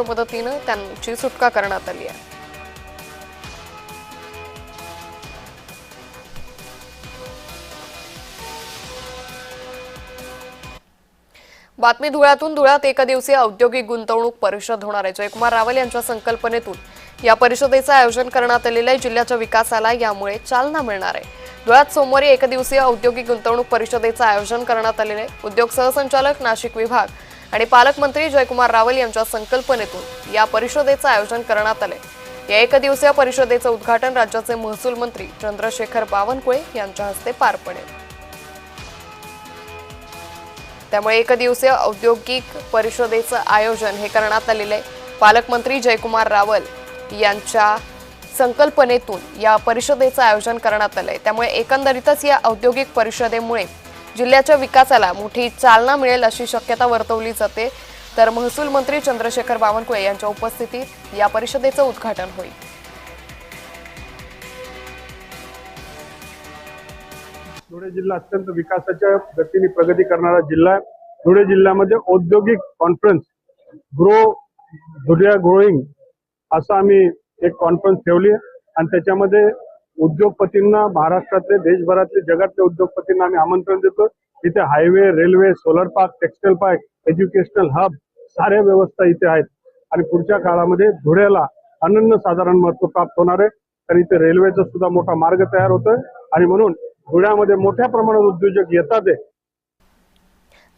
मदतीनं त्यांची सुटका करण्यात आली आहे. बातमी धुळ्यातून धुळ्यात एकदिवसीय औद्योगिक गुंतवणूक परिषद होणार आहे. जयकुमार रावल यांच्या संकल्पनेतून या परिषदेचं आयोजन करण्यात आलेलं आहे. जिल्ह्याच्या विकासाला यामुळे चालना मिळणार आहे. धुळ्यात सोमवारी एकदिवसीय औद्योगिक गुंतवणूक परिषदेचं आयोजन करण्यात आलेलं आहे. उद्योग सहसंचालक नाशिक विभाग आणि पालकमंत्री जयकुमार रावल यांच्या संकल्पनेतून या परिषदेचं आयोजन करण्यात आलंय. या एकदिवसीय परिषदेचं उद्घाटन राज्याचे महसूल मंत्री चंद्रशेखर बावनकुळे यांच्या हस्ते पार पडेल. त्यामुळे एकदिवसीय औद्योगिक परिषदेचं आयोजन हे करण्यात आलेलं आहे. पालकमंत्री जयकुमार रावल यांच्या संकल्पनेतून या परिषदेचं आयोजन करण्यात आलंय. त्यामुळे एकंदरीतच या औद्योगिक परिषदेमुळे जिल्ह्याच्या विकासाला मोठी चालना मिळेल अशी शक्यता वर्तवली जाते. तर महसूल मंत्री चंद्रशेखर बावनकुळे यांच्या उपस्थितीत या परिषदेचं उद्घाटन होईल. धुळे जिल्हा अत्यंत विकासाच्या गतीने प्रगती करणारा जिल्हा आहे. धुळे जिल्ह्यामध्ये औद्योगिक कॉन्फरन्स ग्रो धुळे ग्रोईंग असं आम्ही एक कॉन्फरन्स ठेवली आणि त्याच्यामध्ये उद्योगपतींना महाराष्ट्रातले देशभरातले जगातले उद्योगपतींना आम्ही आमंत्रण देतो. इथे highway railway solar park textile park educational hub साऱ्या व्यवस्था इथे आहेत. आणि पुढच्या काळामध्ये धुळ्याला अनन्य साधारण महत्त्व प्राप्त होणार आहे. कारण इथे रेल्वेचा सुद्धा मोठा मार्ग तयार होतोय. आणि म्हणून धुळ्यामध्ये मोठ्या प्रमाणात उद्योजक येतात आहे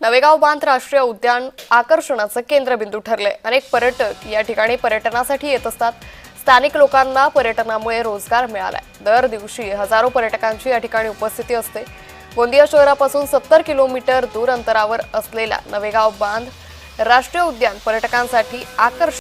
नवेगाव बांध राष्ट्रीय उद्यान आकर्षणाचं केंद्रबिंदू ठरले अनेक पर्यटक या ठिकाणी पर्यटनासाठी येत असतात. स्थानिक लोकांना पर्यटनामुळे रोजगार मिळालाय. दर दिवशी हजारो पर्यटकांची या ठिकाणी उपस्थिती असते. गोंदिया शहरापासून सत्तर किलोमीटर दूर अंतरावर असलेला नवेगाव बांध राष्ट्रीय उद्यान पर्यटकांसाठी आकर्षण